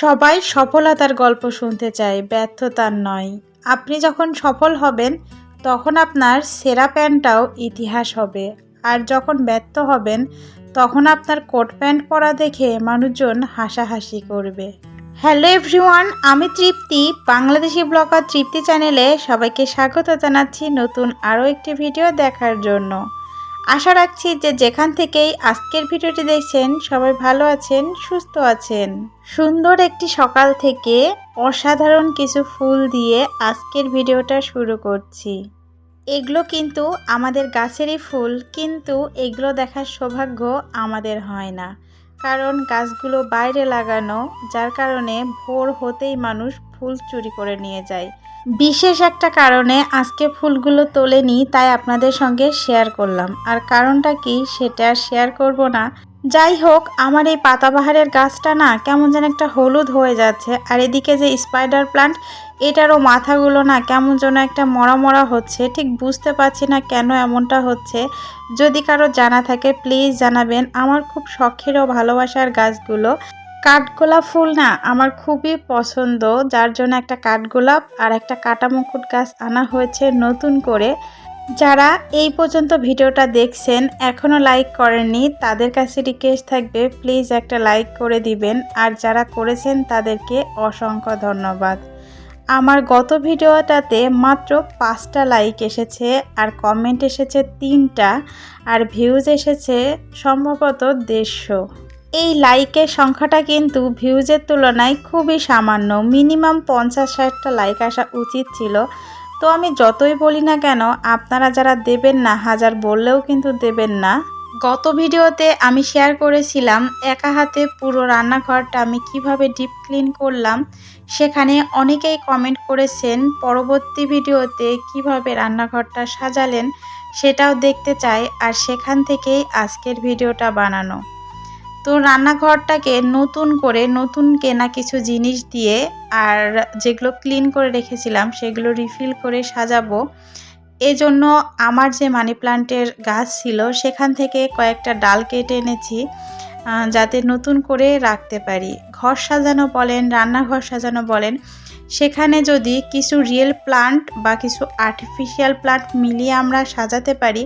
সবাই সফলতার গল্প শুনতে চায়, ব্যর্থতার নয়। আপনি যখন সফল হবেন, তখন আপনার সেরা প্যান্টটাও ইতিহাস হবে। আর যখন ব্যর্থ হবেন, তখন আপনার কোট প্যান্ট পরা দেখে মানুষজন হাসাহাসি করবে। হ্যালো এভরিওয়ান, আমি তৃপ্তি, বাংলাদেশি ব্লগার তৃপ্তি চ্যানেলে সবাইকে স্বাগত জানাচ্ছি নতুন আরও একটি ভিডিও দেখার জন্য। আশা রাখছি যে যেখান থেকেই আজকের ভিডিওটি দেখছেন, সবাই ভালো আছেন, সুস্থ আছেন। সুন্দর একটি সকাল থেকে অসাধারণ কিছু ফুল দিয়ে আজকের ভিডিওটা শুরু করছি। এগুলো কিন্তু আমাদের গাছেরই ফুল, কিন্তু এগুলো দেখার সৌভাগ্য আমাদের হয় না। কারণ গাছগুলো বাইরে লাগানো, যার কারণে ভোর হতেই মানুষ ফুল চুরি করে নিয়ে যায়। বিশেষ একটা কারণে আজকে ফুলগুলো তোলেনি, তাই আপনাদের সঙ্গে শেয়ার করলাম। আর কারণটা কি সেটা শেয়ার করব না। যাই হোক, আমার এই পাতাবাহারের গাছটা না কেমন যেন একটা হলুদ হয়ে যাচ্ছে, আর এদিকে যে স্পাইডার প্লান্ট এটারও মাথাগুলো না কেমন যেন একটা মরা মরা হচ্ছে। ঠিক বুঝতে পারছি না কেন এমনটা হচ্ছে। যদি কারও জানা থাকে প্লিজ জানাবেন। আমার খুব শখেরও ভালোবাসার গাছগুলো। কাঠগোলাপ ফুল না আমার খুবই পছন্দ, যার জন্য একটা কাঠগোলাপ আর একটা কাটা মুকুট গাছ আনা হয়েছে নতুন করে। যারা এই পর্যন্ত ভিডিওটা দেখছেন এখনও লাইক করেননি, তাদের কাছে রিকোয়েস্ট থাকবে, প্লিজ একটা লাইক করে দিবেন। আর যারা করেছেন, তাদেরকে অসংখ্য ধন্যবাদ। আমার গত ভিডিওটাতে মাত্র পাঁচটা লাইক এসেছে আর কমেন্ট এসেছে তিনটা, আর ভিউজ এসেছে সম্ভবত দেড়শো। এই লাইকের সংখ্যাটা কিন্তু ভিউজের তুলনায় খুবই সামান্য। মিনিমাম পঞ্চাশ, ষাটটা লাইক আসা উচিত ছিল। তো আমি যতই বলি না কেন, আপনারা যারা দেবেন না, হাজার বললেও কিন্তু দেবেন না। গত ভিডিওতে আমি শেয়ার করেছিলাম একা হাতে পুরো রান্নাঘরটা আমি কীভাবে ডিপ ক্লিন করলাম। সেখানে অনেকেই কমেন্ট করেছেন, পরবর্তী ভিডিওতে কীভাবে রান্নাঘরটা সাজালেন সেটাও দেখতে চাই, আর সেখান থেকেই আজকের ভিডিওটা বানানো। তো রান্নাঘরটাকে নতুন করে নতুন কেনা কিছু জিনিস দিয়ে আর যেগুলো ক্লিন করে রেখেছিলাম, সেগুলো রিফিল করে সাজাবো। এজন্য আমার যে মানি প্লান্টের গাছ ছিল, সেখান থেকে কয়েকটা ডাল কেটে এনেছি যাতে নতুন করে রাখতে পারি। ঘর সাজানো বলেন, রান্নাঘর সাজানো বলেন, সেখানে যদি কিছু রিয়েল প্লান্ট বা কিছু আর্টিফিশিয়াল প্লান্ট মিলিয়ে আমরা সাজাতে পারি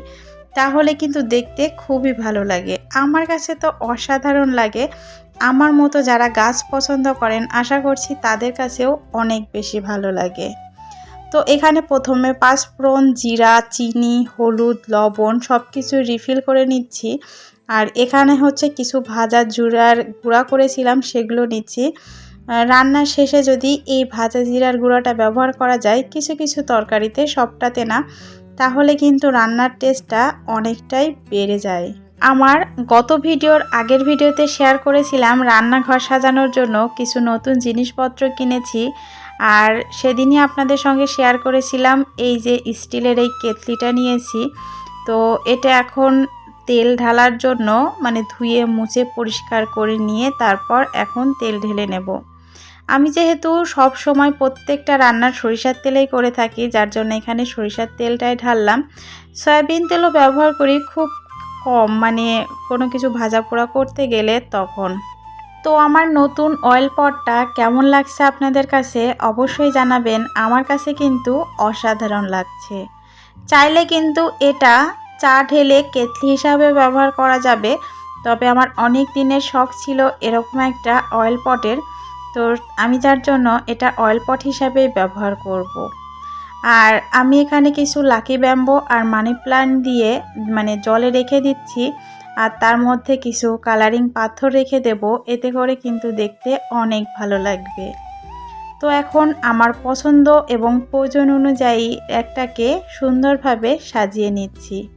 তাহলে কিন্তু দেখতে খুবই ভালো লাগে। আমার কাছে তো অসাধারণ লাগে। আমার মতো যারা গাছ পছন্দ করেন, আশা করছি তাদের কাছেও অনেক বেশি ভালো লাগে। তো এখানে প্রথমে পাঁচফোড়ন, জিরা, চিনি, হলুদ, লবণ সব কিছু রিফিল করে নিচ্ছি। আর এখানে হচ্ছে কিছু ভাজা জুড়ার গুঁড়া করেছিলাম, সেগুলো নিচ্ছি। রান্নার শেষে যদি এই ভাজা জিরার গুঁড়াটা ব্যবহার করা যায়, কিছু কিছু তরকারিতে সবটাতে না তাহলে কিন্তু রান্নার টেস্টটা অনেকটাই বেড়ে যায়। আমার গত ভিডিওর আগের ভিডিওতে শেয়ার করেছিলাম রান্নাঘর সাজানোর জন্য কিছু নতুন জিনিসপত্র কিনেছি আর সেদিনই আপনাদের সঙ্গে শেয়ার করেছিলাম এই যে স্টিলের এই কেতলিটা নিয়েছি। তো এটা এখন তেল ঢালার জন্য মানে ধুয়ে মুছে পরিষ্কার করে নিয়ে তারপর এখন তেল ঢেলে নেব। আমি যেহেতু সব সময় প্রত্যেকটা রান্নার সরিষার তেলেই করে থাকি, যার জন্য এখানে সরিষার তেলটাই ঢাললাম। সয়াবিন তেলও ব্যবহার করি খুব কম মানে কোনো কিছু ভাজা পোড়া করতে গেলে তখন। তো আমার নতুন অয়েল পটটা কেমন লাগছে আপনাদের কাছে অবশ্যই জানাবেন। আমার কাছে কিন্তু অসাধারণ লাগছে। চাইলে কিন্তু এটা চা ঢেলে কেতলি হিসাবে ব্যবহার করা যাবে, তবে আমার অনেক দিনের শখ ছিল এরকম একটা অয়েল পটের তো আমি যার জন্য এটা অয়েল পট হিসাবে ব্যবহার করব। আর আমি এখানে কিছু লাকি ব্যাম্বো আর মানি প্লান্ট দিয়ে মানে জলে রেখে দিচ্ছি। আর তার মধ্যে কিছু কালারিং পাথর রেখে দেব। এতে করে কিন্তু দেখতে অনেক ভালো লাগবে। তো এখন আমার পছন্দ এবং প্রয়োজন অনুযায়ী একটাকে সুন্দরভাবে সাজিয়ে নিচ্ছি।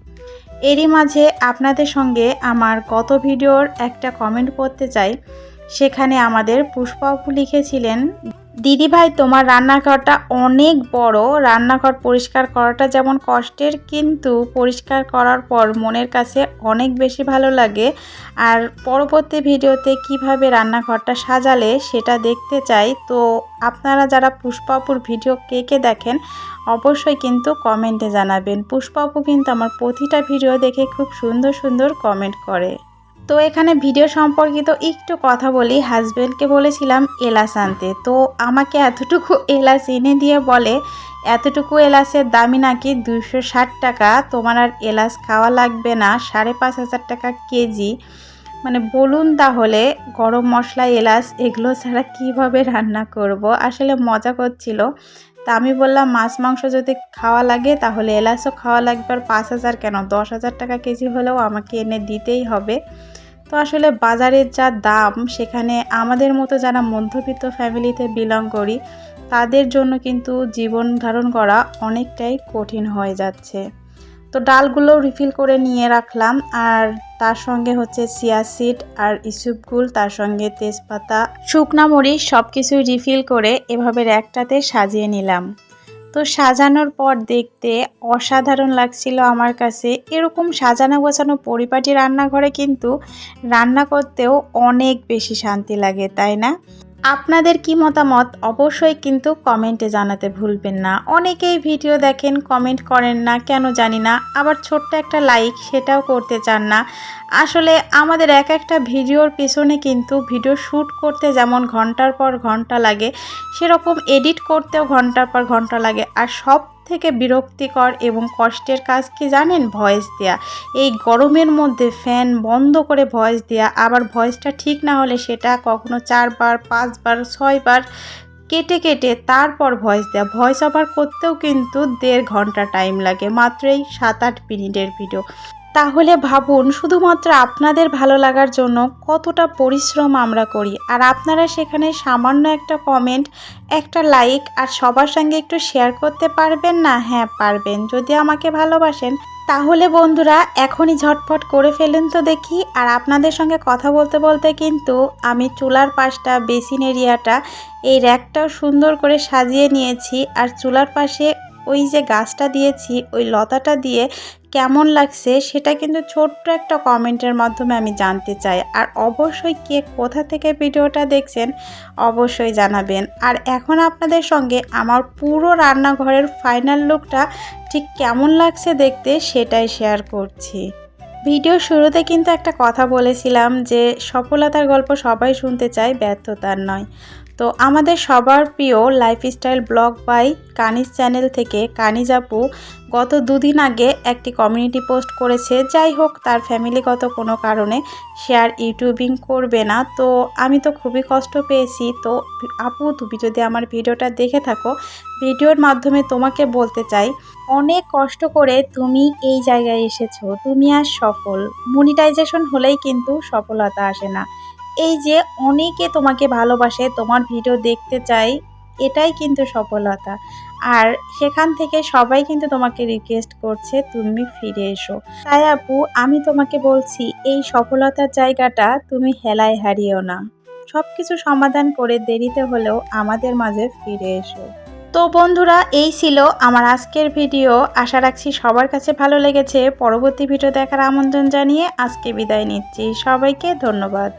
এরই মাঝে আপনাদের সঙ্গে আমার গত ভিডিওর একটা কমেন্ট করতে চাই। সেখানে আমাদের পুষ্পাপু লিখেছিলেন, দিদিভাই, তোমার রান্নাঘরটা অনেক বড়। রান্নাঘর পরিষ্কার করাটা যেমন কষ্টের, কিন্তু পরিষ্কার করার পর মনের কাছে অনেক বেশি ভালো লাগে। আর পরবর্তী ভিডিওতে কীভাবে রান্নাঘরটা সাজালে সেটা দেখতে চাই। তো আপনারা যারা পুষ্পাপুর ভিডিও কে কে দেখেন, অবশ্যই কিন্তু কমেন্টে জানাবেন। পুষ্পাপু কিন্তু আমার প্রতিটা ভিডিও দেখে খুব সুন্দর সুন্দর কমেন্ট করে। তো এখানে ভিডিও সম্পর্কিত একটু কথা বলি হাজব্যান্ডকে বলেছিলাম এলাচ আনতে। তো আমাকে এতটুকু এলাচ এনে দিয়ে বলে, এতটুকু এলাচের দামি নাকি দুশো ষাট টাকা? তোমার আর এলাচ খাওয়া লাগবে না, সাড়ে পাঁচ হাজার টাকা কেজি। মানে বলুন তাহলে, গরম মশলা, এলাচ, এগুলো ছাড়া কীভাবে রান্না করব? আসলে মজা করছিল। তা আমি বললাম, মাছ, মাংস যদি খাওয়া লাগে, তাহলে এলাচও খাওয়া লাগবে। আর পাঁচ হাজার কেন? দশ হাজার টাকা কেজি হলেও আমাকে এনে দিতেই হবে। তো আসলে বাজারের যা দাম, সেখানে আমাদের মতো যারা মধ্যবিত্ত ফ্যামিলিতে বিলং করি, তাদের জন্য কিন্তু জীবন ধারণ করা অনেকটাই কঠিন হয়ে যাচ্ছে। তো ডালগুলো রিফিল করে নিয়ে রাখলাম, আর তার সঙ্গে হচ্ছে সিয়া সিড আর ইসুপগুল তার সঙ্গে তেজপাতা, শুকনা মরিচ সব কিছুই রিফিল করে এভাবে র্যাকটাতে সাজিয়ে নিলাম। তো সাজানোর পর দেখতে অসাধারণ লাগছিল আমার কাছে। এরকম সাজানো গোছানো পরিপাটি রান্নাঘরে কিন্তু রান্না করতেও অনেক বেশি শান্তি লাগে, তাই না? আপনাদের কি মতামত? অবশ্যই কিন্তু কমেন্টে জানাতে ভুলবেন না। অনেকেই ভিডিও দেখেন, কমেন্ট করেন না, কেন জানি না। আবার ছোট্ট একটা লাইক, সেটাও করতে চান না। আসলে আমাদের এক একটা ভিডিওর পিছনে কিন্তু ভিডিও শ্যুট করতে যেমন ঘণ্টার পর ঘণ্টা লাগে, সেরকম এডিট করতেও ঘণ্টার পর ঘণ্টা লাগে। আর সব থেকে বিরক্তিকর এবং কষ্টের কাজ কি জানেন? ভয়েস দেয়া। এই গরমের মধ্যে ফ্যান বন্ধ করে ভয়েস দেয়া। আবার ভয়েসটা ঠিক না হলে সেটা কখনো চারবার, পাঁচবার, ছয়বার কেটে কেটে তারপর ভয়েস দেওয়া ভয়েস ওভার করতেও কিন্তু দেড় ঘণ্টা টাইম লাগে। মাত্র এই সাত আট মিনিটের ভিডিও। তাহলে ভাবুন, শুধুমাত্র আপনাদের ভালো লাগার জন্য কতটা পরিশ্রম আমরা করি। আর আপনারা সেখানে সামান্য একটা কমেন্ট একটা লাইক আর সবার সঙ্গে একটু শেয়ার করতে পারবেন না? হ্যাঁ পারবেন। যদি আমাকে ভালোবাসেন, তাহলে বন্ধুরা, এখনই ঝটফট করে ফেলুন তো দেখি। আর আপনাদের সঙ্গে কথা বলতে বলতে কিন্তু আমি চুলার পাশটা বেসিন এরিয়াটা এই র্যাকটাও সুন্দর করে সাজিয়ে নিয়েছি। আর চুলার পাশে ওই যে গাছটা দিয়েছি, ওই লতাটা দিয়ে কেমন লাগছে সেটা কিন্তু ছোট্ট একটা কমেন্টের মাধ্যমে আমি জানতে চাই। আর অবশ্যই কে কোথা থেকে ভিডিওটা দেখছেন অবশ্যই জানাবেন। আর এখন আপনাদের সঙ্গে আমার পুরো রান্নাঘরের ফাইনাল লুকটা ঠিক কেমন লাগছে দেখতে সেটাই শেয়ার করছি। ভিডিও শুরুতে কিন্তু একটা কথা বলেছিলাম যে সফলতার গল্প সবাই শুনতে চায়, ব্যর্থতার নয়। তো আমাদের সবার প্রিয় lifestyle blog by Kaniz channel থেকে কানিজ আপু। গত দুদিন আগে একটি কমিউনিটি পোস্ট করেছে, যাই হোক তার ফ্যামিলিগত কোনো কারণে সে আর ইউটিউবিং করবে না। তো আমি তো খুবই কষ্ট পেয়েছি। তো আপু, তুমি যদি আমার ভিডিওটা দেখে থাকো, ভিডিওর মাধ্যমে তোমাকে বলতে চাই, অনেক কষ্ট করে তুমি এই জায়গায় এসেছ। তুমি আর সফল। মনিটাইজেশন হলেই কিন্তু সফলতা আসে না। এই যে অনেকে তোমাকে ভালোবাসে, তোমার ভিডিও দেখতে চাই এটাই কিন্তু সফলতা। আর সেখান থেকে সবাই কিন্তু তোমাকে রিকোয়েস্ট করছে, তুমি ফিরে এসো। তাই আপু, আমি তোমাকে বলছি, এই সফলতার জায়গাটা তুমি হেলায় হারিও না। সব কিছু সমাধান করে দেরিতে হলেও আমাদের মাঝে ফিরে এসো। তো বন্ধুরা, এই ছিল আমার আজকের ভিডিও আশা রাখছি সবার কাছে ভালো লেগেছে। পরবর্তী ভিডিও দেখার আমন্ত্রণ জানিয়ে আজকে বিদায় নিচ্ছি। সবাইকে ধন্যবাদ।